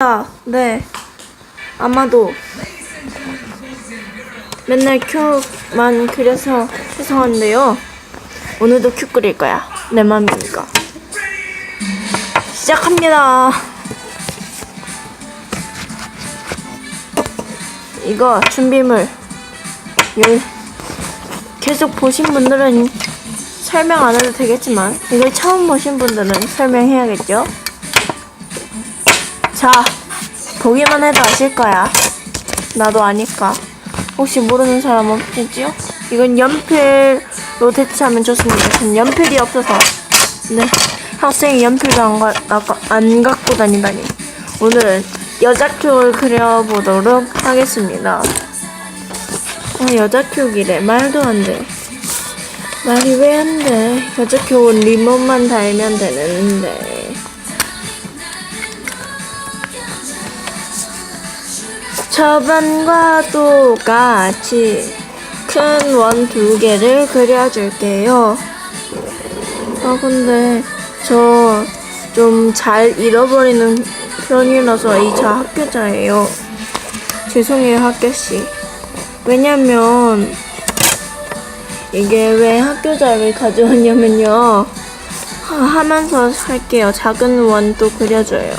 아, 네. 아마도 맨날 큐만 그려서 죄송한데요. 오늘도 큐 그릴 거야. 내 맘이니까. 시작합니다. 이거 준비물. 열- 계속 보신 분들은 설명 안 해도 되겠지만 이걸 처음 보신 분들은 설명해야겠죠? 자, 보기만 해도 아실 거야. 나도 아니까. 혹시 모르는 사람 없겠지요? 이건 연필로 대체하면 좋습니다. 전 연필이 없어서. 네. 학생이 연필도 안, 가, 아, 안 갖고 다니다니. 오늘은 여자큐를 그려보도록 하겠습니다. 어, 여자큐기래. 말도 안 돼. 말이 왜 안 돼? 여자큐는 리본만 달면 되는데. 저번과 똑같이 큰 원 두 개를 그려줄게요. 아, 근데 저 좀 잘 잃어버리는 편이라서 이저 학교자예요. 죄송해요, 학교씨. 왜냐면 이게 왜 학교자를 가져왔냐면요. 하, 하면서 할게요. 작은 원도 그려줘요.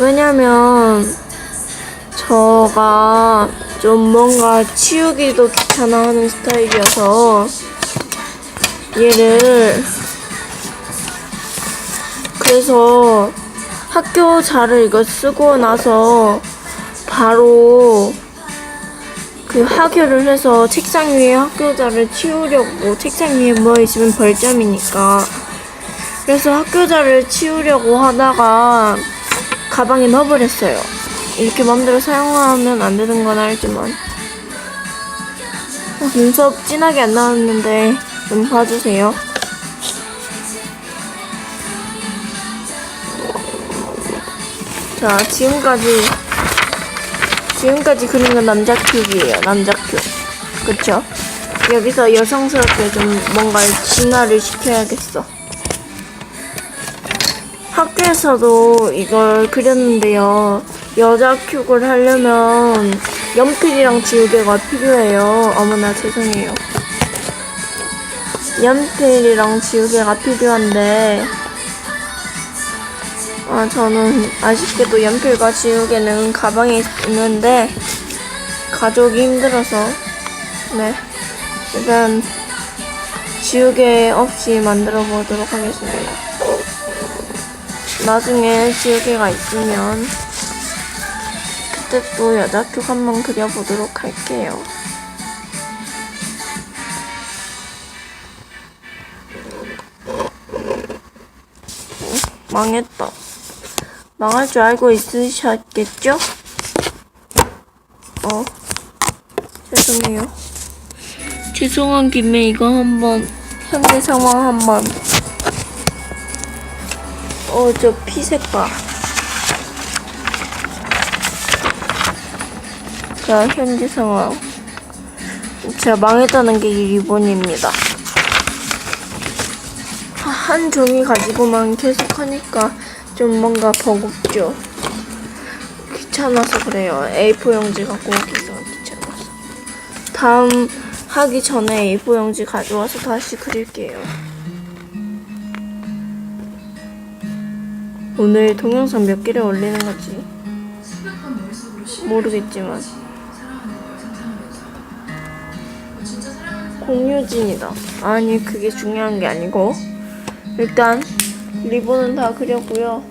왜냐면 저가 좀 뭔가 치우기도 귀찮아하는 스타일이어서 얘를 그래서 학교 자를 이거 쓰고 나서 바로 그 하교를 해서 책상 위에 학교 자를 치우려고 책상 위에 뭐 있으면 벌점이니까 그래서 학교 자를 치우려고 하다가 가방에 넣어버렸어요. 이렇게 마음대로 사용하면 안 되는 건 알지만 어, 눈썹 진하게 안 나왔는데 좀 봐주세요. 자 지금까지 지금까지 그린 건 남자 큐브예요. 남자 큐. 그쵸? 여기서 여성스럽게 좀 뭔가 진화를 시켜야겠어. 학교에서도 이걸 그렸는데요. 여자 큐를 하려면 연필이랑 지우개가 필요해요. 어머나 죄송해요. 연필이랑 지우개가 필요한데 아, 저는 아쉽게도 연필과 지우개는 가방에 있는데 가져오기 힘들어서 네 일단 지우개 없이 만들어 보도록 하겠습니다. 나중에 지우개가 있으면 또 여자큐 한번 그려보도록 할게요. 어, 망했다. 망할 줄 알고 있으셨겠죠? 어, 죄송해요. 죄송한 김에 이거 한번 현재 상황 한번. 어, 저 피색 봐. 자, 현재 상황. 제가 망했다는 게 이 리본입니다. 아, 한 종이 가지고만 계속 하니까 좀 뭔가 버겁죠. 귀찮아서 그래요. A4 용지 갖고 오기가 귀찮아서. 다음 하기 전에 A4 용지 가져와서 다시 그릴게요. 오늘 동영상 몇 개를 올리는 거지? 모르겠지만. 공유진이다. 아니, 그게 중요한 게 아니고. 일단, 리본은 다 그렸고요.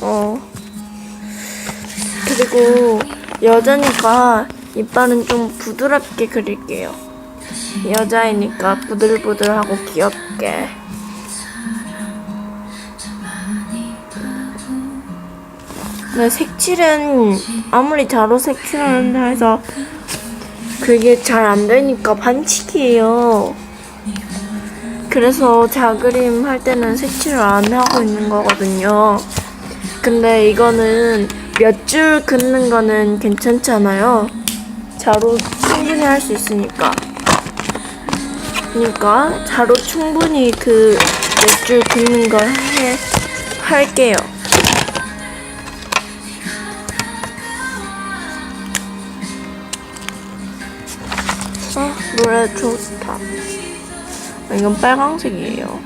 어. 그리고 여자니까 이빨은 좀 부드럽게 그릴게요. 여자이니까 부들부들하고 귀엽게. 근데 색칠은 아무리 자로 색칠하는다 해서 그게 잘 안 되니까 반칙이에요. 그래서 자그림 할 때는 색칠을 안 하고 있는 거거든요. 근데 이거는 몇 줄 긋는 거는 괜찮잖아요. 자로 충분히 할 수 있으니까. 그러니까 자로 충분히 그 몇줄 긁는 걸 해, 할게요. 노래 좋다. 아, 이건 빨강색이에요.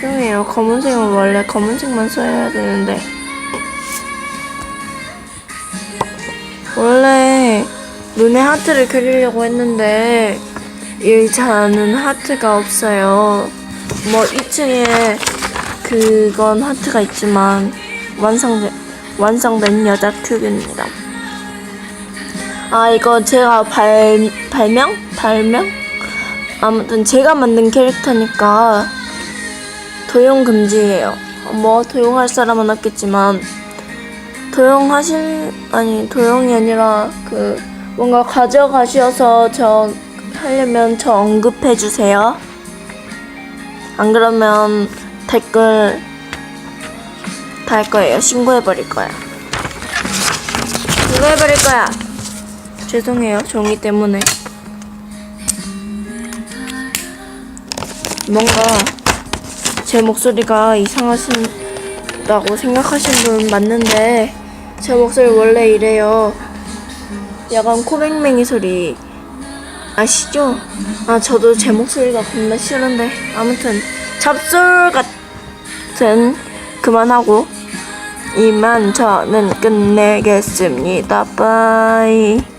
죄송해요. 검은색은 원래 검은색만 써야 되는데. 원래 눈에 하트를 그리려고 했는데 일자는 하트가 없어요. 뭐 2층에 그건 하트가 있지만 완성된 완성된 여자 큐브입니다. 아 이거 제가 발 발명 발명 아무튼 제가 만든 캐릭터니까 도용 금지예요. 뭐 도용할 사람은 없겠지만 도용하실 아니 도용이 아니라 그 뭔가 가져가셔서 저 하려면 저 언급해 주세요. 안 그러면 댓글 달 거예요. 신고해 버릴 거야. 신고해 버릴 거야. 죄송해요. 종이 때문에. 뭔가 제 목소리가 이상하신다고 생각하신 분 맞는데 제 목소리 원래 이래요. 약간 코맹맹이 소리 아시죠? 아 저도 제 목소리가 겁나 싫은데 아무튼 잡술 같은 그만하고 이만 저는 끝내겠습니다. 빠이.